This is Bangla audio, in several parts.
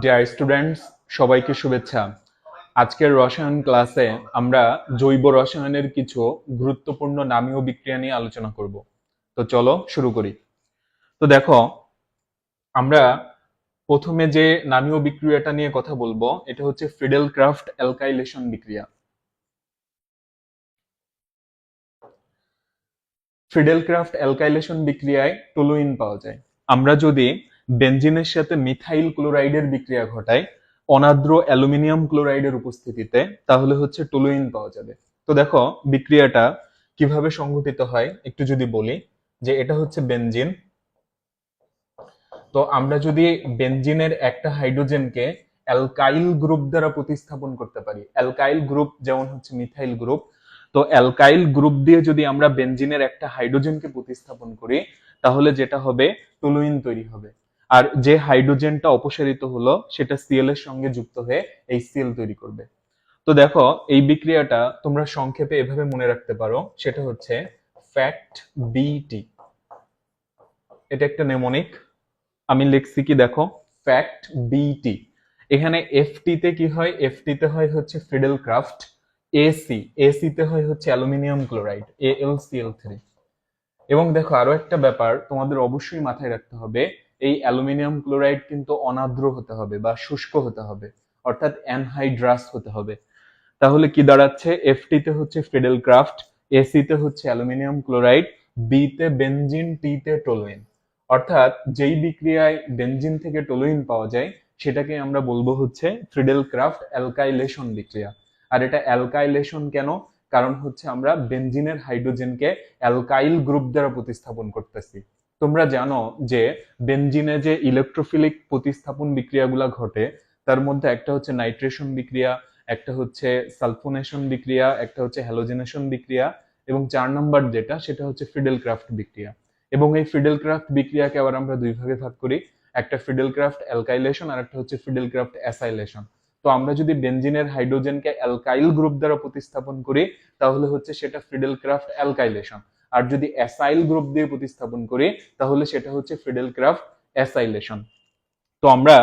ডিয়ার স্টুডেন্টস সবাইকে শুভেচ্ছা। আজকের রসায়ন ক্লাসে আমরা জৈব রসায়নের কিছু গুরুত্বপূর্ণ নামীয় বিক্রিয়া নিয়ে আলোচনা করব। তো চলো শুরু করি। তো দেখো, আমরা প্রথমে যে নামীয় বিক্রিয়াটা নিয়ে কথা বলব, এটা হচ্ছে ফ্রিডেল ক্রাফট অ্যালকাইলেশন বিক্রিয়া। ফ্রিডেল ক্রাফট অ্যালকাইলেশন বিক্রিয়ায় টলুইন পাওয়া যায়। আমরা যদি বেনজিনের সাথে মিথাইল ক্লোরাইডের বিক্রিয়া ঘটাই অনাদ্র অ্যালুমিনিয়াম ক্লোরাইডের উপস্থিতিতে, তাহলে হচ্ছে টলুইন পাওয়া যাবে। তো দেখো, বিক্রিয়াটা কীভাবে সংঘটিত হয়, একটু যদি বলি, যে এটা হচ্ছে বেনজিন। তো আমরা যদি বেনজিনের একটা হাইড্রোজেনকে অ্যালকাইল গ্রুপ দ্বারা প্রতিস্থাপন করতে পারি, অ্যালকাইল গ্রুপ যেমন হচ্ছে মিথাইল গ্রুপ তো অ্যালকাইল গ্রুপ দিয়ে যদি আমরা বেনজিনের একটা হাইড্রোজেনকে প্রতিস্থাপন করি, তাহলে যেটা হবে? টলুইন তৈরি হবে। আর যে হাইড্রোজেনটা অপসারিত হলো, সেটা সিএল এর সঙ্গে যুক্ত হয়ে এই সিএল তৈরি করবে। তো দেখো, এই বিক্রিয়াটা তোমরা সংক্ষেপে এভাবে মনে রাখতে পারো, সেটা হচ্ছে ফ্যাক্ট বিটি এটা একটা নেমোনিক আমি লিখছি কি দেখো? ফ্যাক্ট বিটি এখানে এফটি তে কি হয়? এফটি তে হয় হচ্ছে ফ্রিডেল ক্রাফট এসি এসি তে হয় হচ্ছে অ্যালুমিনিয়াম ক্লোরাইড এএলসিএল থ্রি এবং দেখো আরও একটা ব্যাপার, তোমাদের অবশ্যই মাথায় রাখতে হবে, এই অ্যালুমিনিয়াম ক্লোরাইড কিন্তু অনাদ্র হতে হবে বা শুষ্ক হতে হবে, অর্থাৎ অ্যানহাইড্রাস হতে হবে। তাহলে কি দাঁড়াচ্ছে? এফটি তে হচ্ছে ফ্রিডেল ক্রাফট এসি তে হচ্ছে অ্যালুমিনিয়াম ক্লোরাইড বি তে বেনজিন টি তে টোলুইন অর্থাৎ যেই বিক্রিয়ায় বেনজিন থেকে টোলুইন পাওয়া যায়, সেটাকে আমরা বলব হচ্ছে ফ্রিডেল ক্রাফট অ্যালকাইলেশন বিক্রিয়া। আর এটা অ্যালকাইলেশন কেন? কারণ হচ্ছে আমরা বেনজিনের হাইড্রোজেনকে অ্যালকাইল গ্রুপ দ্বারা প্রতিস্থাপন করতেছি। তোমরা জানো যে বেনজিনে যে ইলেকট্রোফিলিক প্রতিস্থাপন বিক্রিয়াগুলো ঘটে, তার মধ্যে একটা হচ্ছে নাইট্রেশন বিক্রিয়া, একটা হচ্ছে সালফোনেশন বিক্রিয়া, একটা হচ্ছে হ্যালোজেনেশন বিক্রিয়া এবং চার নম্বর যেটা, সেটা হচ্ছে ফিডেল ক্রাফট বিক্রিয়া। এবং এই ফিডেল ক্রাফট বিক্রিয়াকে আবার আমরা দুই ভাগে ভাগ করি, একটা ফ্রিডেল ক্রাফট অ্যালকাইলেশন আর একটা হচ্ছে ফ্রিডেল ক্রাফট অ্যাসাইলেশন। তো আমরা যদি বেনজিনের হাইড্রোজেনকে অ্যালকাইল গ্রুপ দ্বারা প্রতিস্থাপন করি, তাহলে হচ্ছে সেটা ফ্রিডেল ক্রাফট অ্যালকাইলেশন। আর যদি অ্যাসাইল গ্রুপ দিয়ে প্রতিস্থাপন করি, তাহলে সেটা হচ্ছে ফ্রিডেল ক্রাফট অ্যাসাইলেশন। তো আমরা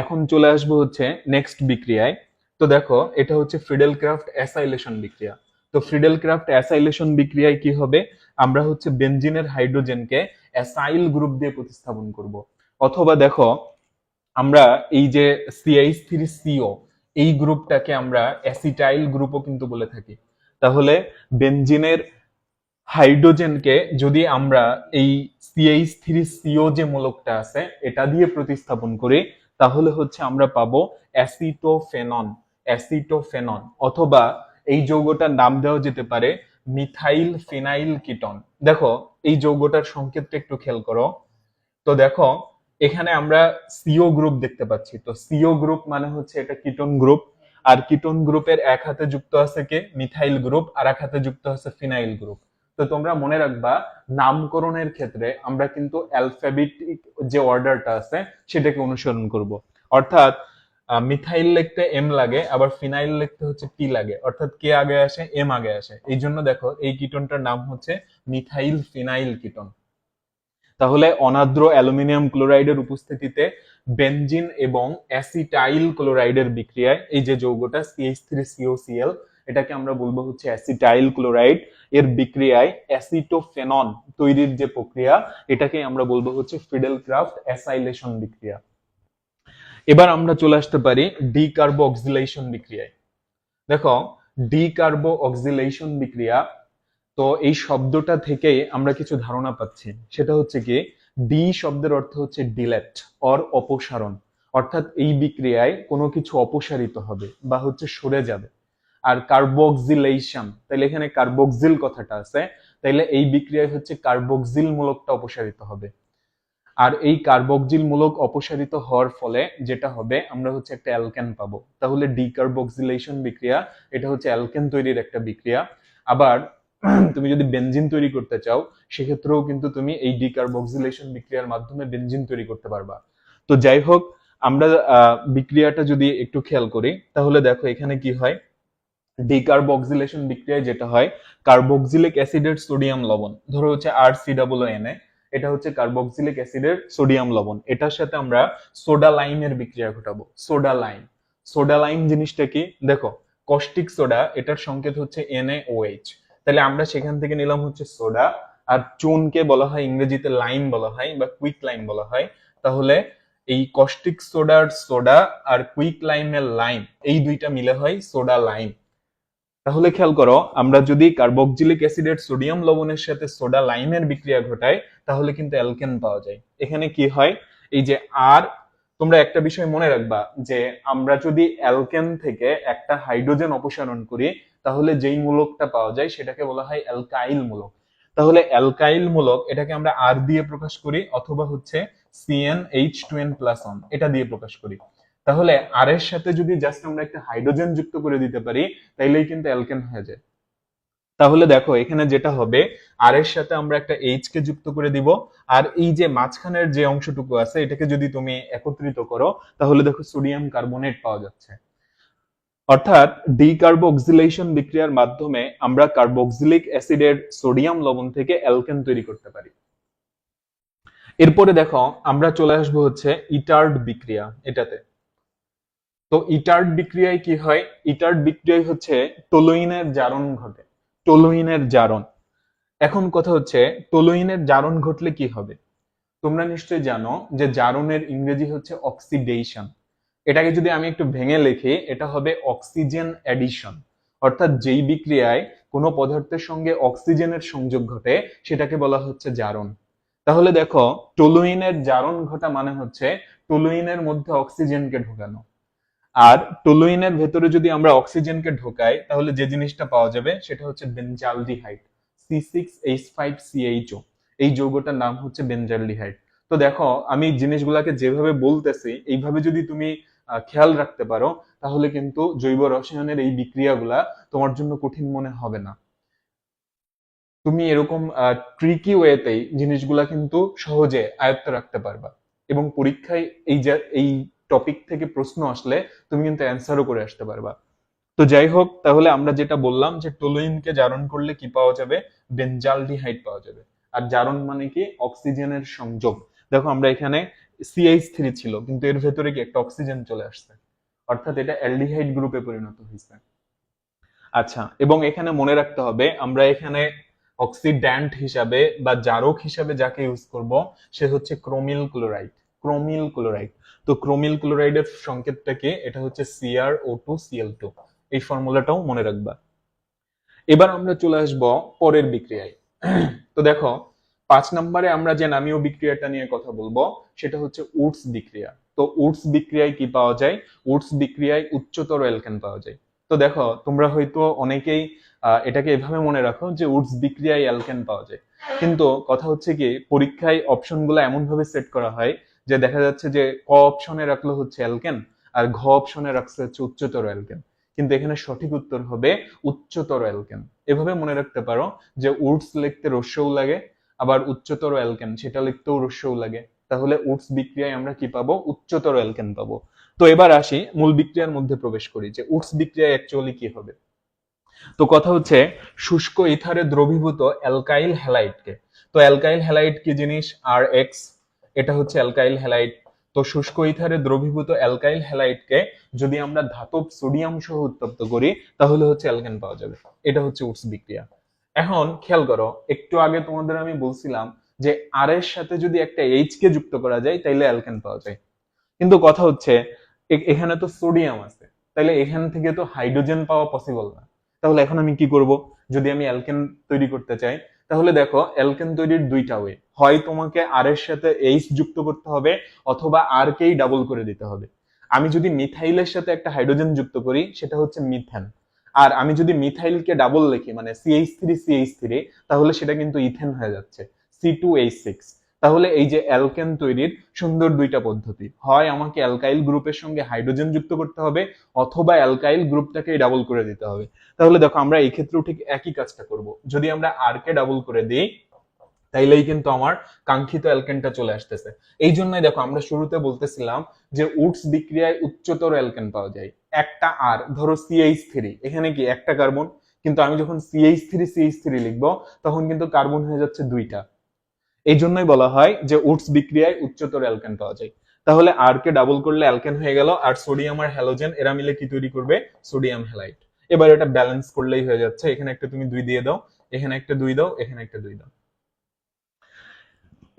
এখন চলে আসব হচ্ছে নেক্সট বিক্রিয়ায়। তো দেখো, এটা হচ্ছে ফ্রিডেল ক্রাফট অ্যাসাইলেশন বিক্রিয়া। তো ফ্রিডেল ক্রাফট অ্যাসাইলেশন বিক্রিয়ায় কি হবে? আমরা হচ্ছে বেনজিনের হাইড্রোজেনকে অ্যাসাইল গ্রুপ দিয়ে প্রতিস্থাপন করব। অথবা দেখো আমরা এই যে সিআইস থ্রি সিও এই গ্রুপটাকে আমরা অ্যাসিটাইল গ্রুপও কিন্তু বলে থাকি। তাহলে বেঞ্জিনের হাইড্রোজেনকে যদি আমরা এই সিএইচ থ্রি সিও যে মূলকটা আছে, এটা দিয়ে প্রতিস্থাপন করি, তাহলে হচ্ছে আমরা পাবো অ্যাসিটোফেনন অ্যাসিটোফেনন অথবা এই যৌগটার নাম দেওয়া যেতে পারে মিথাইল ফিনাইল কিটন দেখো, এই যৌগটার সংকেতটা একটু খেয়াল করো। তো দেখো এখানে আমরা সিও গ্রুপ দেখতে পাচ্ছি। তো সিও গ্রুপ মানে হচ্ছে এটা কিটন গ্রুপ আর কিটন গ্রুপের এক হাতে যুক্ত আছে কে? মিথাইল গ্রুপ আর এক হাতে যুক্ত আছে ফিনাইল গ্রুপ তো তোমরা মনে রাখবা, নামকরণের ক্ষেত্রে আমরা কিন্তু অ্যালফাবেটিক যে অর্ডারটা আছে, সেটাকে অনুসরণ করব। অর্থাৎ মিথাইল লিখতে এম লাগে, আবার ফিনাইল লিখতে হচ্ছে টি লাগে। অর্থাৎ কে আগে আসে এম আগে আসে। এই জন্য দেখো, এই কিটনটার নাম হচ্ছে মিথাইল ফিনাইল কিটন তাহলে অনাদ্র অ্যালুমিনিয়াম ক্লোরাইডের উপস্থিতিতে বেনজিন এবং অ্যাসিটাইল ক্লোরাইডের বিক্রিয়ায় এই যে যৌগটা সিএইচ থ্রি সিওসিএল এটাকে আমরা বলব হচ্ছে অ্যাসিটাইল ক্লোরাইড, এর বিক্রিয়ায় অ্যাসিটোফেনন তৈরির যে প্রক্রিয়া, এটাকে আমরা বলব হচ্ছে ফিডেল ক্রাফট অ্যাসাইলেশন বিক্রিয়া। এবার আমরা চলে আসতে পারি ডি কার্বো অক্সিলেশন বিক্রিয়ায়। দেখো ডি কার্বো অক্সিলেশন বিক্রিয়া তো এই শব্দটা থেকে আমরা কিছু ধারণা পাচ্ছি। সেটা হচ্ছে কি ডি শব্দের অর্থ হচ্ছে ডিলেট অর অপসারণ। অর্থাৎ এই বিক্রিয়ায় কোনো কিছু অপসারিত হবে বা হচ্ছে সরে যাবে। আর কার্বক্সিলেশন তাইলে এখানে কার্বক্সিল কথাটা আছে, তাইলে এই বিক্রিয়ায় হচ্ছে কার্বক্সিল মূলকটা অপসারিত হবে। আর এই কার্বক্সিল মূলক অপসারিত হওয়ার ফলে যেটা হবে, আমরা হচ্ছে একটা অ্যালকেন পাবো। তাহলে ডিকার্বক্সিলেশন বিক্রিয়া, এটা হচ্ছে অ্যালকেন তৈরির একটা বিক্রিয়া। আবার তুমি যদি বেনজিন তৈরি করতে চাও, সেক্ষেত্রেও কিন্তু তুমি এই ডিকার্বক্সিলেশন বিক্রিয়ার মাধ্যমে বেনজিন তৈরি করতে পারবা। তো যাই হোক, আমরা বিক্রিয়াটা যদি একটু খেয়াল করি, তাহলে দেখো এখানে কি হয়? ডিকার্বক্সিলেশন বিক্রিয়ায় যেটা হয় কার্বক্সিলিক অ্যাসিডের সোডিয়াম লবণ। ধরো হচ্ছে R C double N A, এটা হচ্ছে কার্বক্সিলিক অ্যাসিডের সোডিয়াম লবণ। এটার সাথে আমরা সোডা লাইমের বিক্রিয়া ঘটাবো। সোডা লাইম সোডা লাইম জিনিসটা কি? দেখো কস্টিক সোডা এটার সংকেত হচ্ছে NaOH তাহলে আমরা সেখান থেকে নিলাম হচ্ছে সোডা, আর চুনকে বলা হয়, ইংরেজিতে লাইম বলা হয়, বা কুইক লাইম বলা হয়। তাহলে এই কস্টিক সোডার সোডা আর কুইক লাইমের লাইম এই দুইটা মিলে হয় সোডা লাইম তাহলে খেয়াল করো, আমরা যদি কার্বক্সিলিক অ্যাসিডের সোডিয়াম লবণের সাথে সোডা লাইমের বিক্রিয়া ঘটাই, তাহলে কিন্তু অ্যালকেন পাওয়া যায়। এখানে কি হয়? এই যে আর, তোমরা একটা বিষয় মনে রাখবা যে আমরা যদি অ্যালকেন থেকে একটা হাইড্রোজেন অপসারণ করি তাহলে যেই মূলকটা পাওয়া যায় সেটাকে বলা হয় অ্যালকাইল মূলক। তাহলে অ্যালকাইল মূলক, এটাকে আমরা আর দিয়ে প্রকাশ করি অথবা হচ্ছে CN H two N plus on এটা দিয়ে প্রকাশ করি। তাহলে আর এর সাথে যদি জাস্ট আমরা একটা হাইড্রোজেন যুক্ত করে দিতে পারি, তাইলেই কিন্তু অ্যালকেন হয়ে যায়। তাহলে দেখো, এখানে যেটা হবে আর এর সাথে আমরা একটা এইচ কে যুক্ত করে দিব, আর এই যে মাঝখানের যে অংশটুকু আছে, এটাকে যদি তুমি একত্রিত করো, তাহলে দেখো সোডিয়াম কার্বনেট পাওয়া যাচ্ছে। অর্থাৎ ডিকার্বক্সিলেশন বিক্রিয়ার মাধ্যমে আমরা কার্বক্সিলিক অ্যাসিডের সোডিয়াম লবণ থেকে অ্যালকেন তৈরি করতে পারি। এরপরে দেখো, আমরা চলে আসব হচ্ছে ইটার্ড বিক্রিয়া এটাতে। তো ইটার্ড বিক্রিয়ায় কি হয়? ইটার্ড বিক্রিয়ায় হচ্ছে টোলোইনের জারণ ঘটে, টোলোইনের জারণ। এখন কথা হচ্ছে, টোলোইনের জারণ ঘটলে কি হবে? তোমরা নিশ্চয়ই জানো যে জারণের ইংরেজি হচ্ছে অক্সিডেশন। এটাকে যদি আমি একটু ভেঙে লিখি, এটা হবে অক্সিজেন অ্যাডিশন। অর্থাৎ যেই বিক্রিয়ায় কোনো পদার্থের সঙ্গে অক্সিজেনের সংযোগ ঘটে, সেটাকে বলা হচ্ছে জারণ। তাহলে দেখো, টোলুইনের জারণ ঘটা মানে হচ্ছে টোলুইনের মধ্যে অক্সিজেনকে ঢোকানো। আর টোলুইনের ভেতরে যদি আমরা অক্সিজেনকে ঢোকাই, তাহলে যে জিনিসটা পাওয়া যাবে, সেটা হচ্ছে benzaldehyde, C six H five CHO এই যৌগটার নাম হচ্ছে বেনজালডিহাইড। তো দেখো, আমি জিনিসগুলাকে যেভাবে বলতেছি, এইভাবে যদি তুমি খেয়াল রাখতে পারো, তাহলে কিন্তু জৈব রসায়নের এই বিক্রিয়াগুলা তোমার জন্য কঠিন মনে হবে না। তুমি এরকম ট্রিকি ওয়েতেই জিনিসগুলা কিন্তু সহজে আয়ত্ত রাখতে পারবা এবং পরীক্ষায় এই যে, এই টপিক থেকে প্রশ্ন আসলে তুমি কিন্তু অ্যান্সারও করে আসতে পারবা। তো যাই হোক, তাহলে আমরা যেটা বললাম যে টোলোইনকে জারণ করলে কি পাওয়া যাবে? বেনজালডিহাইড পাওয়া যাবে। আর জারণ মানে কি? অক্সিজেনের সংযোগ। দেখো, আমরা এখানে সিএইচ থ্রি ছিল, কিন্তু এর ভেতরে কি একটা অক্সিজেন চলে আসছে। অর্থাৎ এটা অ্যালডিহাইড গ্রুপে পরিণত হয়েছে। আচ্ছা এবং এখানে মনে রাখতে হবে, আমরা এখানে অক্সিড্যান্ট হিসাবে বা জারক হিসাবে যাকে ইউজ করব, সে হচ্ছে ক্রোমিল ক্লোরাইড ক্রোমিল ক্লোরাইড। তো ক্রোমিল ক্লোরাইডের সংকেতটা কি? এটা হচ্ছে CR O two CL two এই ফর্মুলাটাও মনে রাখবা। এবার আমরা চলে আসব পরের বিক্রিয়ায়। তো দেখো পাঁচ নম্বরে আমরা যে নামীয় বিক্রিয়াটা নিয়ে কথা বলব, সেটা হচ্ছে উডস বিক্রিয়া। তো উডস বিক্রিয়ায় কি পাওয়া যায়? উডস বিক্রিয়ায় উচ্চতর অ্যালকেন পাওয়া যায়। তো দেখো, তোমরা হয়তো অনেকেই এটাকে এভাবে মনে রাখো যে উডস বিক্রিয়ায় অ্যালকেন পাওয়া যায়। কিন্তু কথা হচ্ছে কি, পরীক্ষায় অপশনগুলো এমন ভাবে সেট করা হয় যে দেখা যাচ্ছে যে ক অপশনে রাখল হচ্ছে অ্যালকেন আর ঘ অপশনে রাখছে হচ্ছে উচ্চতর অ্যালকেন কিন্তু এখানে সঠিক উত্তর হবে উচ্চতর অ্যালকেন এভাবে মনে রাখতে পারো যে উডস লিখতে রস্যও লাগে আবার উচ্চতর অ্যালকেন সেটা লিখতেও রস্যও লাগে। তাহলে উডস বিক্রিয়ায় আমরা কি পাবো? উচ্চতর অ্যালকেন পাবো। তো এবার আসি মূল বিক্রিয়ার মধ্যে প্রবেশ করি যে উডস বিক্রিয়ায় অ্যাকচুয়ালি কি হবে? তো কথা হচ্ছে, শুষ্ক ইথারে দ্রবীভূত অ্যালকাইল হ্যালাইডকে তো অ্যালকাইল হ্যালাইড কি জিনিস? আর এক্স এটা হচ্ছে অ্যালকাইল হ্যালাইড তো শুষ্ক ইথারে দ্রবীভূত অ্যালকাইল হ্যালাইডকে যদি আমরা ধাতব সোডিয়াম সহ উত্তপ্ত করি, তাহলে হচ্ছে অ্যালকেন পাওয়া যাবে। এটা হচ্ছে উডস বিক্রিয়া। এখন খেয়াল করো, একটু আগে তোমাদের আমি বলছিলাম যে আর এর সাথে যদি একটা এইচ কে যুক্ত করা যায়, তাইলে অ্যালকেন পাওয়া যায়। কিন্তু কথা হচ্ছে এখানে তো সোডিয়াম আছে তাহলে এখান থেকে তো হাইড্রোজেন পাওয়া পসিবল না। তাহলে এখন আমি কি করব? যদি আমি অ্যালকেন তৈরি করতে চাই, তাহলে দেখো অ্যালকেন তৈরির দুইটা ওয়ে হয় তোমাকে আর এর সাথে এইচ যুক্ত করতে হবে, অথবা আর কেই ডাবল করে দিতে হবে। আমি যদি মিথাইলের সাথে একটা হাইড্রোজেন যুক্ত করি, সেটা হচ্ছে মিথেন আর আমি যদি মিথাইলকে ডাবল লিখি মানে সিএইচ থ্রি সিএইচ থ্রি তাহলে সেটা কিন্তু ইথেন হয়ে যাচ্ছে সি টু এইচ সিক্স তাহলে এই যে অ্যালকেন তৈরির সুন্দর দুইটা পদ্ধতি, হয় আমাকে অ্যালকাইল গ্রুপের সঙ্গে হাইড্রোজেন যুক্ত করতে হবে, অথবা অ্যালকাইল গ্রুপটাকে ডাবল করে দিতে হবে। তাহলে দেখো, আমরা এই ক্ষেত্রেও ঠিক একই কাজটা করব। যদি আমরা আর কে ডাবল করে দিই তাইলেই কিন্তু আমার কাঙ্ক্ষিত অ্যালকেনটা চলে আসতেছে। এই জন্যই দেখো, আমরা শুরুতে বলতেছিলাম যে উডস বিক্রিয়ায় উচ্চতর অ্যালকেন পাওয়া যায়। একটা আর, ধরো সিএইচ থ্রি এখানে কি একটা কার্বন কিন্তু আমি যখন সিএইচ থ্রি সিএইচ থ্রি লিখব, তখন কিন্তু কার্বন হয়ে যাচ্ছে দুইটা। এই জন্যই বলা হয় যে উডস বিক্রিয়ায় উচ্চতর অ্যালকেন পাওয়া যায়। তাহলে আর কে ডাবল করলে অ্যালকেন হয়ে গেল, আর সোডিয়াম আর হ্যালোজেন এরা মিলে কি তৈরি করবে? সোডিয়াম হ্যালাইড এবার এটা ব্যালেন্স করলেই হয়ে যাচ্ছে। এখানে একটা তুমি দুই দিয়ে দাও, এখানে একটা দুই দাও, এখানে একটা দুই দাও।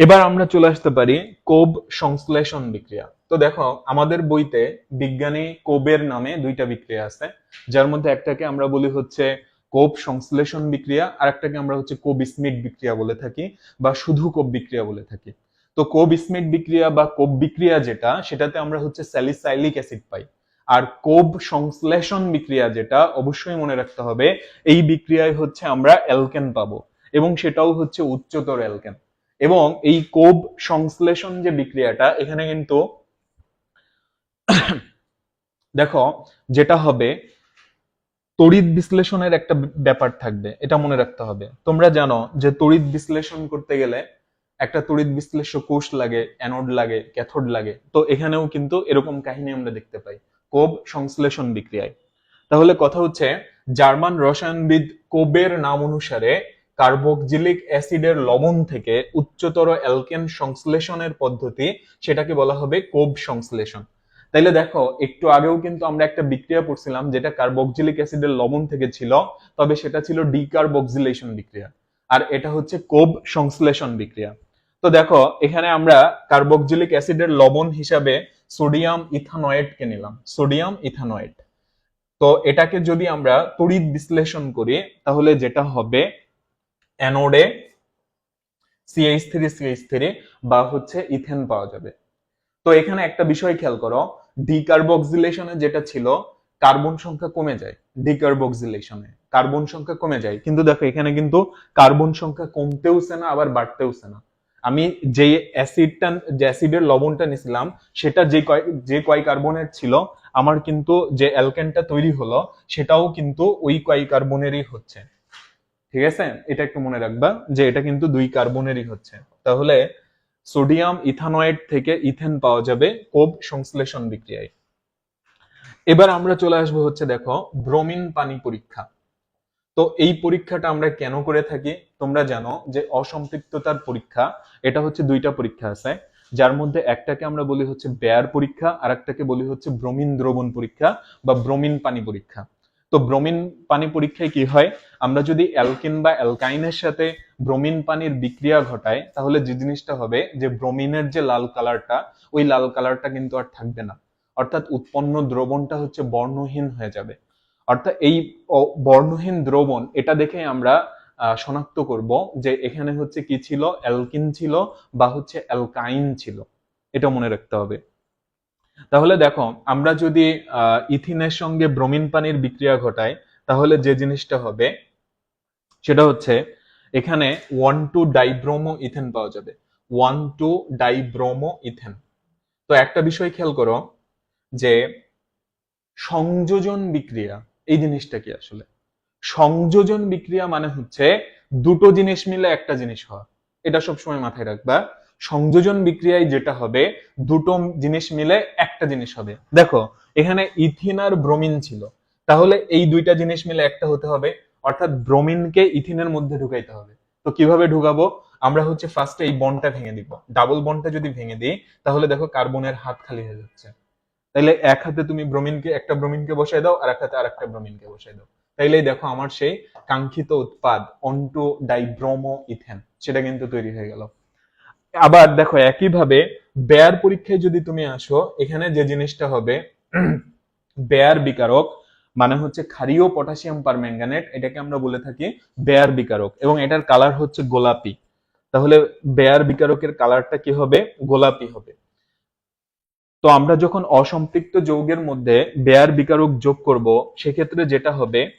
এবার আমরা চলে আসতে পারি কোব সংশ্লেষণ বিক্রিয়া। তো দেখো, আমাদের বইতে বিজ্ঞানী কোবের নামে দুইটা বিক্রিয়া আছে, যার মধ্যে একটাকে আমরা বলি হচ্ছে কোব সংশ্লেষণ বিক্রিয়া, আর একটাকে আমরা হচ্ছে কোব স্মিথ বিক্রিয়া বলে থাকি, বা শুধু কোব বিক্রিয়া বলে থাকি। তো কোব স্মিথ বিক্রিয়া বা কোব বিক্রিয়া যেটা, সেটাতে আমরা হচ্ছে স্যালিসাইলিক অ্যাসিড পাই। আর কোব সংশ্লেষণ বিক্রিয়া যেটা, অবশ্যই মনে রাখতে হবে, এই বিক্রিয়ায় হচ্ছে আমরা অ্যালকেন পাবো, এবং সেটাও হচ্ছে উচ্চতর অ্যালকেন। এবং এই কোব সংশ্লেষণ যে বিক্রিয়াটা, এখানে কিন্তু দেখো, যেটা হবে, তড়িৎ বিশ্লেষণের একটা ব্যাপার থাকবে, এটা মনে রাখতে হবে। তোমরা জানো যে তড়িৎ বিশ্লেষণ করতে গেলে একটা তড়িৎ বিশ্লেষ্য কোষ লাগে, অ্যানোড লাগে, ক্যাথোড লাগে। তো এখানেও কিন্তু এরকম কাহিনী আমরা দেখতে পাই, কোব সংশ্লেষণ বিক্রিয়ায়। তাহলে কথা হচ্ছে, জার্মান রসায়নবিদ কোবের নাম অনুসারে কার্বক্সিলিক অ্যাসিডের লবণ থেকে উচ্চতর অ্যালকেন সংশ্লেষণের পদ্ধতি, সেটাকে বলা হবে কোব সংশ্লেষণ। তাইলে দেখো, একটু আগেও কিন্তু আমরা একটা বিক্রিয়া পড়ছিলাম যেটা কার্বক্সিলিক অ্যাসিডের লবণ থেকে ছিল, তবে সেটা ছিল ডিকার্বক্সিলেশন বিক্রিয়া। আর এটা হচ্ছে কোব সংশ্লেষণ বিক্রিয়া। তো দেখো, এখানে আমরা কার্বক্সিলিক অ্যাসিডের লবণ হিসাবে সোডিয়াম ইথানয়েডকে নিলাম, সোডিয়াম ইথানয়েড। তো এটাকে যদি আমরা তড়িৎ বিশ্লেষণ করি, তাহলে যেটা হবে অ্যানোডে সিএইচ থ্রি সিএইচ থ্রি বা হচ্ছে ইথেন পাওয়া যাবে। তো এখানে একটা বিষয় খেয়াল করো ডিকার্বক্সিলেশনে যেটা ছিল কার্বন সংখ্যা কমে যায় ডিকার্বক্সিলেশনে কার্বন সংখ্যা কমে যায়, কিন্তু দেখো এখানে কিন্তু কার্বন সংখ্যা কমতেওছে না, আবার বাড়তেওছে না। আমি যে অ্যাসিডটা যে অ্যাসিডের লবণটা নিছিলাম, সেটা যে কয় যে কয় কার্বনের ছিল, আমার কিন্তু যে অ্যালকেনটা তৈরি হলো, সেটাও কিন্তু ওই কয় কার্বনেরই হচ্ছে। ঠিক আছে? এটা একটু মনে রাখবা যে এটা কিন্তু দুই কার্বনেরই হচ্ছে। তাহলে সোডিয়াম ইথানয়েড থেকে ইথেন পাওয়া যাবে কোব সংশ্লেষণ বিক্রিয়ায়। এবার আমরা চলে আসব হচ্ছে দেখো ব্রোমিন পানি পরীক্ষা। তো এই পরীক্ষাটা আমরা কেন করে থাকি? তোমরা জানো যে অসম্পৃক্ততার পরীক্ষা, এটা হচ্ছে দুইটা পরীক্ষা আছে। যার মধ্যে একটাকে আমরা বলি হচ্ছে বেয়ার পরীক্ষা আর একটাকে বলি হচ্ছে ব্রোমিন দ্রবণ পরীক্ষা বা ব্রোমিন পানি পরীক্ষা। তো ব্রোমিন পানি পরীক্ষায় কি হয়? আমরা যদি অ্যালকিন বা অ্যালকাইনের সাথে ব্রোমিন পানির বিক্রিয়া ঘটাই, তাহলে যে জিনিসটা হবে যে ব্রোমিনের যে লাল কালারটা, ওই লাল কালারটা কিন্তু আর থাকবে না। অর্থাৎ উৎপন্ন দ্রবণটা হচ্ছে বর্ণহীন হয়ে যাবে। অর্থাৎ এই বর্ণহীন দ্রবণ, এটা দেখে আমরা শনাক্ত করব যে এখানে হচ্ছে কি ছিল, অ্যালকিন ছিল বা হচ্ছে অ্যালকাইন ছিল। এটা মনে রাখতে হবে। তাহলে দেখো, আমরা যদি ইথিনের সঙ্গে ব্রোমিন পানির বিক্রিয়া ঘটাই, তাহলে যে জিনিসটা হবে সেটা হচ্ছে, এখানে ওয়ান টু ডাইব্রোমো ইথেন পাওয়া যাবে। ওয়ান টু ডাইব্রোমো ইথেন তো একটা বিষয় খেয়াল করো, যে সংযোজন বিক্রিয়া, এই জিনিসটা কি আসলে? সংযোজন বিক্রিয়া মানে হচ্ছে দুটো জিনিস মিলে একটা জিনিস হওয়া। এটা সবসময় মাথায় রাখবা। সংযোজন বিক্রিয়ায় যেটা হবে, দুটো জিনিস মিলে একটা জিনিস হবে। দেখো, এখানে ইথিন আর ব্রোমিন ছিল। তাহলে এই দুইটা জিনিস মিলে একটা হতে হবে। অর্থাৎ ব্রোমিনকে ইথিনের মধ্যে ঢুকাইতে হবে। তো কীভাবে ঢুকাবো? আমরা হচ্ছে ফার্স্টে এই বন্ডটা ভেঙে দিব। ডাবল বন্ডটা যদি ভেঙে দিই, তাহলে দেখো কার্বনের হাত খালি হয়ে যাচ্ছে। তাইলে এক হাতে তুমি ব্রোমিনকে, একটা ব্রোমিনকে বসাই দাও আর এক হাতে আরেকটা ব্রোমিনকে বসাই দাও। তাইলেই দেখো আমার সেই কাঙ্ক্ষিত উৎপাদ অন্টু ডাইব্রোমো ইথেন সেটা কিন্তু তৈরি হয়ে গেল। আবার দেখো একইভাবে বেয়ার পরীক্ষায় যদি তুমি আসো, এখানে যে জিনিসটা হবে বেয়ার বিকারক মানে হচ্ছে ক্ষারীয় পটাশিয়াম পারম্যাঙ্গানেট, এটাকে আমরা বলে থাকি বেয়ার বিকারক, এবং এটার কালার হচ্ছে গোলাপি। তাহলে বেয়ার বিকারকের কালারটা কি হবে? গোলাপি হবে। তো আমরা যখন অসম্পৃক্ত যৌগের মধ্যে বেয়ার বিকারক যোগ করব, সেক্ষেত্রে যেটা হবে,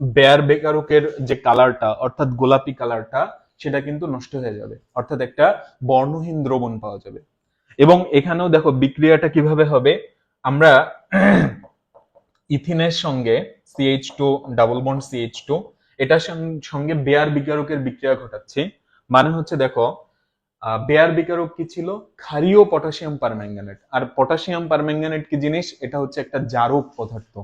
বেয়ার বিকারকের যে কালারটা অর্থাৎ গোলাপি কালারটা সেটা কিন্তু নষ্ট হয়ে যাবে। অর্থাৎ একটা বর্ণহীন দ্রবণ পাওয়া যাবে। এবং এখানেও দেখো, বিক্রিয়াটা কীভাবে হবে? আমরা ইথিনের সঙ্গে CH two double bond CH two এটার সঙ্গে বেয়ার বিকারকের বিক্রিয়া ঘটাচ্ছি। মানে হচ্ছে দেখো বেয়ার বিকারক কি ছিল? ক্ষারীয় পটাশিয়াম পারম্যাঙ্গানেট আর পটাশিয়াম পারম্যাঙ্গানেট কি জিনিস? এটা হচ্ছে একটা জারক পদার্থ।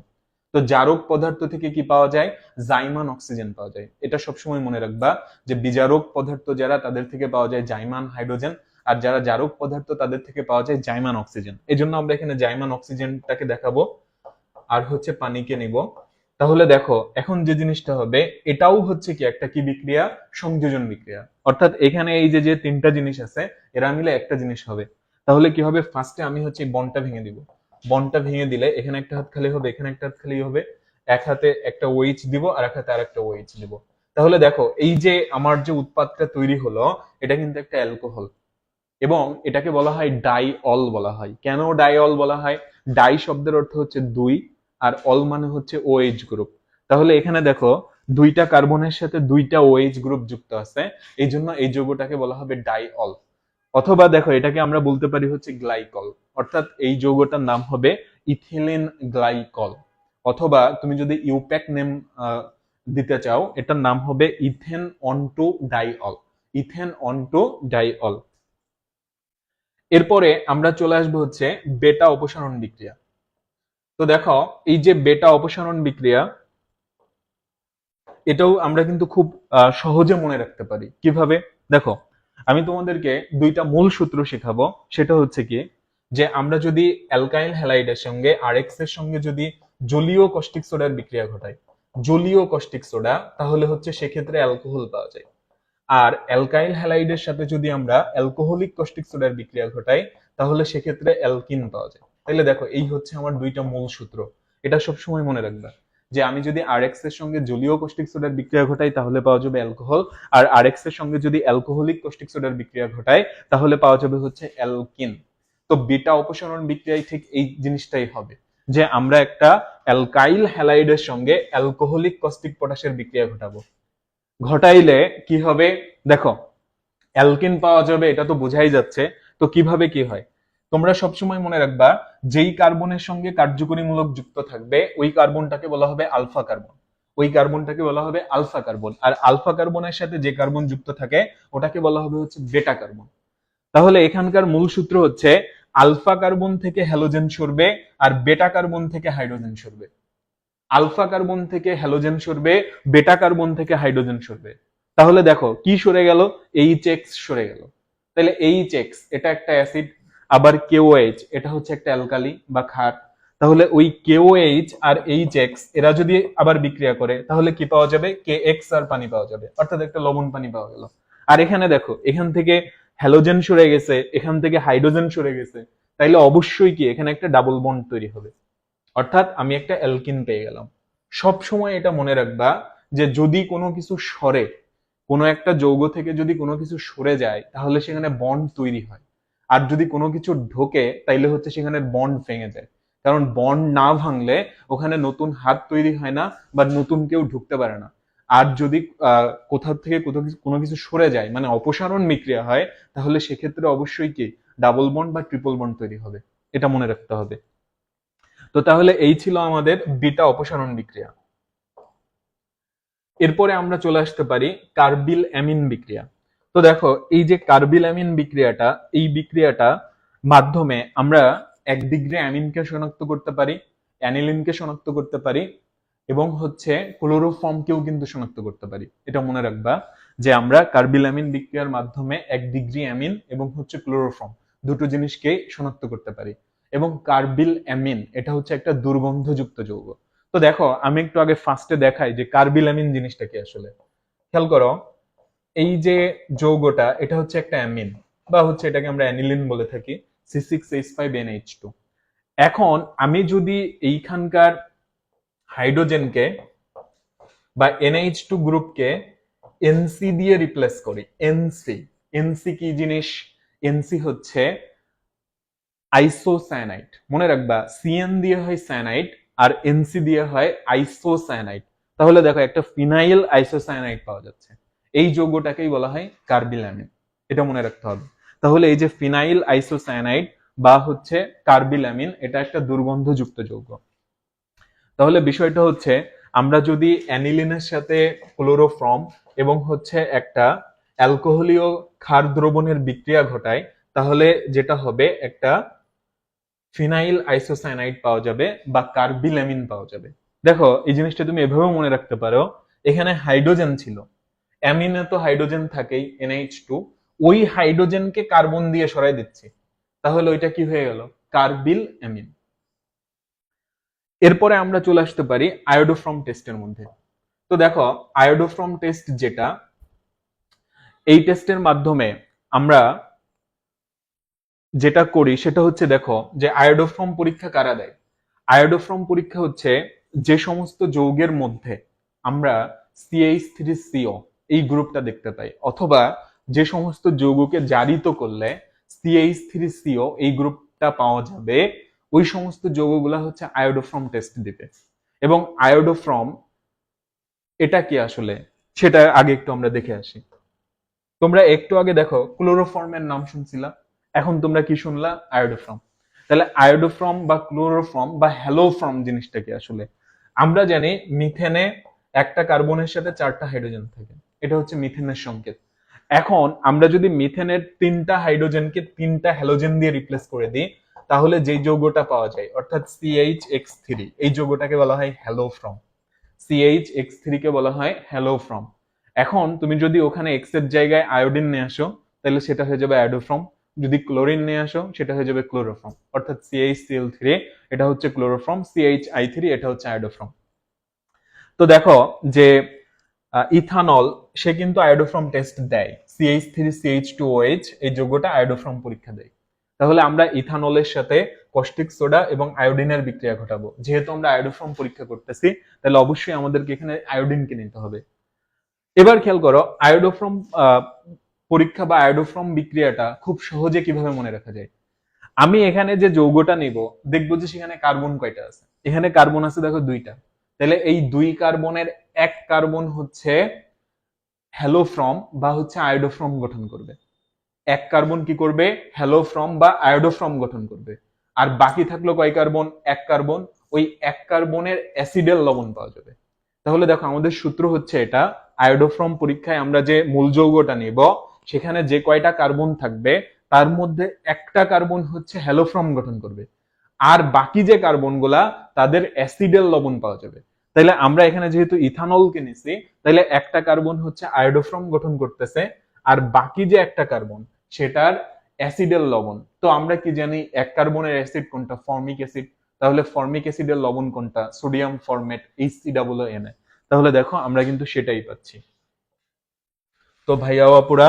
তো জারক পদার্থ থেকে কি পাওয়া যায়? জাইমান অক্সিজেন পাওয়া যায়। এটা সবসময় মনে রাখবা যে বিজারক পদার্থ যারা, তাদের থেকে পাওয়া যায় জাইমান হাইড্রোজেন, আর যারা জারক পদার্থ, তাদের থেকে পাওয়া যায় জাইমান অক্সিজেন। এই জন্য আমরা এখানে জাইমান অক্সিজেনটাকে দেখাবো। আর হচ্ছে পানিকে নিব। তাহলে দেখো, এখন যে জিনিসটা হবে, এটাও হচ্ছে কি একটা কি বিক্রিয়া? সংযোজন বিক্রিয়া। অর্থাৎ এখানে এই যে যে তিনটা জিনিস আছে, এরা মিলে একটা জিনিস হবে। তাহলে কি হবে? ফার্স্টে আমি হচ্ছে বনটা ভেঙে দিব। বনটা ভেঙে দিলে এখানে একটা হাত খালি হবে, এখানে একটা হাত খালি হবে। এক হাতে একটা ওয়েচ দিব আর এক হাতে আর একটা ওয়েচ দিব। তাহলে দেখো, এই যে আমার যে উৎপাদটা তৈরি হলো, এটা কিন্তু একটা অ্যালকোহল। এবং এটাকে বলা হয় ডাই অল বলা হয়। কেন ডাই অল বলা হয়? ডাই শব্দের অর্থ হচ্ছে দুই। আর অল মানে হচ্ছে ওএইচ গ্রুপ তাহলে এখানে দেখো, দুইটা কার্বনের সাথে দুইটা ওএইচ গ্রুপ যুক্ত আছে। এই জন্য এই যৌগটাকে বলা হবে ডাই অল অথবা দেখো, এটাকে আমরা বলতে পারি হচ্ছে গ্লাইকল অর্থাৎ এই যৌগটার নাম হবে ইথিলিন গ্লাইকল। অথবা তুমি যদি ইউপ্যাক নেম দিতে চাও, এটার নাম হবে ethane on on two diol. Ethane on on two diol. এরপরে আমরা চলে আসব হচ্ছে বেটা অপসারণ বিক্রিয়া। তো দেখো, এই যে বেটা অপসারণ বিক্রিয়া, এটাও আমরা কিন্তু খুব সহজে মনে রাখতে পারি। কীভাবে? দেখো, আমি তোমাদেরকে দুইটা মূল সূত্র শেখাবো। সেটা হচ্ছে কি, যে আমরা যদি অ্যালকাইল হ্যালাইডের সঙ্গে আরএক্স এর সঙ্গে যদি জলীয় কষ্টিক সোডার বিক্রিয়া ঘটাই, জলীয় কষ্টিক সোডা, তাহলে হচ্ছে সেক্ষেত্রে অ্যালকোহল পাওয়া যায়। আর অ্যালকাইল হ্যালাইডের সাথে যদি আমরা অ্যালকোহলিক কষ্টিক সোডার বিক্রিয়া ঘটাই, তাহলে সেক্ষেত্রে অ্যালকিন পাওয়া যায়। তাহলে দেখো, এই হচ্ছে আমার দুইটা মূল সূত্র। এটা সবসময় মনে রাখবা যে আমি যদি আরএক্স এর সঙ্গে জলীয় কষ্টিক সোডার বিক্রিয়া ঘটাই, তাহলে পাওয়া যাবে অ্যালকোহল আর আরএক্স এর সঙ্গে যদি অ্যালকোহলিক কষ্টিক সোডার বিক্রিয়া ঘটাই, তাহলে পাওয়া যাবে হচ্ছে অ্যালকিন তো বিটা অপসারণ বিক্রিয়ায় ঠিক এই জিনিসটাই হবে যে আমরা একটা অ্যালকাইল হ্যালাইডের সঙ্গে অ্যালকোহলিক কস্টিক পটাশের বিক্রিয়া ঘটাবো। ঘটাইলে কি হবে? দেখো অ্যালকিন পাওয়া যাবে, এটা তো বোঝাই যাচ্ছে। তো কীভাবে কি হয়? তোমরা সবসময় মনে রাখবা, যেই কার্বনের সঙ্গে কার্যকরীমূলক যুক্ত থাকবে, ওই কার্বনটাকে বলা হবে আলফা কার্বন। ওই কার্বনটাকে বলা হবে আলফা কার্বন। আর আলফা কার্বনের সাথে যে কার্বন যুক্ত থাকে, ওটাকে বলা হবে হচ্ছে বেটা কার্বন। তাহলে এখানকার মূল সূত্র হচ্ছে, আলফা কার্বন থেকে হ্যালোজেন সরবে আর বেটা কার্বন থেকে হাইড্রোজেন সরবে। আলফা কার্বন থেকে হ্যালোজেন সরবে, বেটা কার্বন থেকে হাইড্রোজেন সরবে। তাহলে দেখো, কি সরে গেল? এইচ এক্স সরে গেল। তাহলে এইচ এক্স এটা একটা অ্যাসিড আবার কেওএইচ এটা হচ্ছে একটা অ্যালকালি বা ক্ষার। তাহলে ওই কেওএইচ আর এইচ এক্স এরা যদি আবার বিক্রিয়া করে, তাহলে কি পাওয়া যাবে? কে এক্স আর পানি পাওয়া যাবে। অর্থাৎ একটা লবণ পানি পাওয়া গেল। আর এখানে দেখো, এখান থেকে হ্যালোজেন সরে গেছে, এখান থেকে হাইড্রোজেন সরে গেছে। তাইলে অবশ্যই কি এখানে একটা ডাবল বন্ড তৈরি হবে। অর্থাৎ আমি একটা অ্যালকিন পেয়ে গেলাম। সব সময় এটা মনে রাখবা যে যদি কোনো কিছু সরে, কোনো একটা যৌগ থেকে যদি কোনো কিছু সরে যায়, তাহলে সেখানে বন্ড তৈরি হয়। আর যদি কোনো কিছু ঢোকে, তাইলে হচ্ছে সেখানে বন্ড ভেঙে যায়। কারণ বন্ড না ভাঙলে ওখানে নতুন হাত তৈরি হয় না বা নতুন কেউ ঢুকতে পারে না। আর যদি কোথাও থেকে কোথাও কোনো কিছু সরে যায় মানে অপসারণ বিক্রিয়া হয়, তাহলে সেক্ষেত্রে অবশ্যই কি ডাবল বন্ড বা ট্রিপল বন্ড তৈরি হবে। এটা মনে রাখতে হবে। তো তাহলে এই ছিল আমাদের বিটা অপসারণ বিক্রিয়া। এরপরে আমরা চলে আসতে পারি কার্বিল অ্যামিন বিক্রিয়া। তো দেখো, এই যে কার্বিল অ্যামিন বিক্রিয়াটা, এই বিক্রিয়াটা মাধ্যমে আমরা এক ডিগ্রি অ্যামিনকে শনাক্ত করতে পারি, অ্যানিলিনকে শনাক্ত করতে পারি, এবং হচ্ছে ক্লোরোফর্মকেও কিন্তু শনাক্ত করতে পারি। এটা মনে রাখবা যে আমরা কার্বিল অ্যামিন বিক্রিয়ার মাধ্যমে এক ডিগ্রি অ্যামিন এবং হচ্ছে ক্লোরোফর্ম দুটো জিনিসকে শনাক্ত করতে পারি। এবং কার্বিল অ্যামিন, এটা হচ্ছে একটা দুর্গন্ধযুক্ত যৌগ। তো দেখো, আমি একটু আগে ফার্স্টে দেখাই যে কার্বিল অ্যামিন জিনিসটা কি আসলে। খেয়াল করো এই যে যৌগটা, এটা হচ্ছে একটা অ্যামিন, বা হচ্ছে এটাকে আমরা অ্যানিলিন বলে থাকি C six H five NH two এখন আমি যদি এইখানকার হাইড্রোজেনকে বা এনএইচ টু গ্রুপকে এনসি দিয়ে রিপ্লেস করি এনসি এনসি কি জিনিস? এনসি হচ্ছে আইসোসায়ানাইট মনে রাখবা সিএন দিয়ে হয় সায়ানাইট আর এনসি দিয়ে হয় আইসোসায়ানাইট তাহলে দেখো একটা ফিনাইল আইসোসায়ানাইট পাওয়া যাচ্ছে। এই যৌগটাকেই বলা হয় কার্বিলামিন এটা মনে রাখতে হবে। তাহলে এই যে ফিনাইল আইসোসায়ানাইট বা হচ্ছে কার্বিলামিন, এটা একটা দুর্গন্ধযুক্ত যৌগ। তাহলে বিষয়টা হচ্ছে, আমরা যদি অ্যানিলিনের সাথে ক্লোরোফর্ম এবং হচ্ছে একটা অ্যালকোহলীয় ক্ষার দ্রবণের বিক্রিয়া ঘটায়, তাহলে যেটা হবে, একটা ফিনাইল আইসোসায়ানাইড পাওয়া যাবে বা কার্বিলামিন পাওয়া যাবে। দেখো, এই জিনিসটা তুমি এভাবেও মনে রাখতে পারো, এখানে হাইড্রোজেন ছিল। অ্যামিনে তো হাইড্রোজেন থাকেই এনএইচ টু ওই হাইড্রোজেনকে কার্বন দিয়ে সরাই দিচ্ছি। তাহলে ওইটা কি হয়ে গেল? Carbylamine. এরপরে আমরা চলে আসতে পারি আয়োডোফ্রম টেস্টের মধ্যে। তো দেখো, আয়োডোফ্রম টেস্ট যেটা, এই টেস্টের মাধ্যমে আমরা যেটা করি সেটা হচ্ছে দেখো যে আয়োডোফ্রম পরীক্ষা কারা দেয়? আয়োডোফ্রম পরীক্ষা হচ্ছে যে সমস্ত যৌগের মধ্যে আমরা সিএইচ থ্রি সিও এই গ্রুপটা দেখতে পাই। অথবা যে সমস্ত যৌগকে জারিত করলে সিএইচ থ্রি সিও এই গ্রুপটা পাওয়া যাবে। ওই সমস্ত যৌগগুলা হচ্ছে আয়োডোফ্রম টেস্ট দিবে এবং আয়োডোফ্রম এটা কি আসলে? সেটা আগে একটু আমরা দেখে আসি। তোমরা একটু আগে দেখো ক্লোরোফর্মের নাম শুনছিলা? এখন তোমরা কি শুনলা? আয়োডোফ্রম তাহলে আয়োডোফ্রম বা ক্লোরোফর্ম বা হ্যালোফর্ম জিনিসটা কি আসলে? আমরা জানি মিথেনে একটা কার্বনের সাথে চারটা হাইড্রোজেন থাকে। এটা হচ্ছে মিথেনের সংকেত। এখন আমরা যদি মিথেনের তিনটা হাইড্রোজেনকে তিনটা হ্যালোজেন দিয়ে রিপ্লেস করে দিই, তাহলে যেই যৌগটা পাওয়া যায়, অর্থাৎ সিএইচ এক্স থ্রি এই যৌগটাকে বলা হয় হ্যালোফ্রম। সিএইচ এক্স থ্রি কে বলা হয় হ্যালো ফ্রম এখন তুমি যদি ওখানে এক্সের জায়গায় আয়োডিন নিয়ে আসো, তাহলে সেটা হয়ে যাবে আয়োডোফ্রম যদি ক্লোরিন নিয়ে আসো, সেটা হয়ে যাবে ক্লোরোফর্ম। অর্থাৎ সিএইচ সিএল থ্রি এটা হচ্ছে ক্লোরোফর্ম। সিএইচ আই থ্রি এটা হচ্ছে আয়োডোফ্রম তো দেখো যে ইথানল, সে কিন্তু আয়োডোফ্রম টেস্ট দেয়। CH three CH two OH এই যোগ্যটা আয়োডোফ্রম পরীক্ষা দেয়। তাহলে আমরা ইথানলের সাথে কস্টিক সোডা এবং আয়োডিনের বিক্রিয়া ঘটাবো। যেহেতু আমরা আয়োডোফ্রম পরীক্ষা করতেছি, তাহলে অবশ্যই আমাদেরকে এখানে আয়োডিনকে নিতে হবে। এবার খেয়াল করো, আয়োডোফ্রম পরীক্ষা বা আয়োডোফ্রম বিক্রিয়াটা খুব সহজে কীভাবে মনে রাখা যায়? আমি এখানে যে যৌগটা নিব, দেখব যে সেখানে কার্বন কয়টা আছে। এখানে কার্বন আছে, দেখো দুইটা। তাহলে এই দুই কার্বনের এক কার্বন হচ্ছে হ্যালোফ্রম বা হচ্ছে আয়োডোফ্রম গঠন করবে। এক কার্বন কি করবে? হ্যালোফ্রম বা আয়োডোফ্রম গঠন করবে। আর বাকি থাকল কয় কার্বন? এক কার্বন। ওই এক কার্বনের অ্যাসিডের লবণ পাওয়া যাবে। তাহলে দেখো, আমাদের সূত্র হচ্ছে এটা, আয়োডোফ্রম পরীক্ষায় আমরা যে মূল যৌগটা নেব, সেখানে যে কয়টা কার্বন থাকবে, তার মধ্যে একটা কার্বন হচ্ছে হ্যালোফ্রম গঠন করবে। আর বাকি যে কার্বনগুলা, তাদের অ্যাসিডের লবণ পাওয়া যাবে। তাহলে আমরা এখানে যেহেতু ইথানলকে নিছি তাহলে একটা কার্বন হচ্ছে আয়োডোফ্রম গঠন করতেছে, আর বাকি যে একটা কার্বন, সেটার অ্যাসিডের লবণ। তো আমরা কি জানি এক কার্বনের অ্যাসিড কোনটা? Formic acid. তাহলে ফর্মিক অ্যাসিডের লবণ কোনটা? Sodium formate H C double N তাহলে দেখো, আমরা কিন্তু সেটাই পাচ্ছি। তো ভাইয়া আপুরা,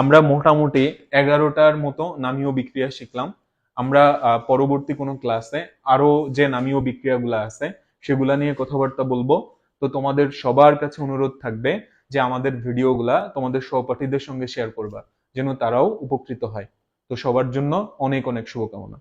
আমরা মোটামুটি এগারোটার মতো নামীয় বিক্রিয়া শিখলাম। আমরা পরবর্তী কোনো ক্লাসে আরও যে নামীয় বিক্রিয়াগুলো আছে সেগুলা নিয়ে কথাবার্তা বলব। তো তোমাদের সবার কাছে অনুরোধ থাকবে যে আমাদের ভিডিওগুলা তোমাদের সহপাঠীদের সঙ্গে শেয়ার করবা, যেন তারাও উপকৃত হয়। তো সবার জন্য অনেক অনেক শুভকামনা।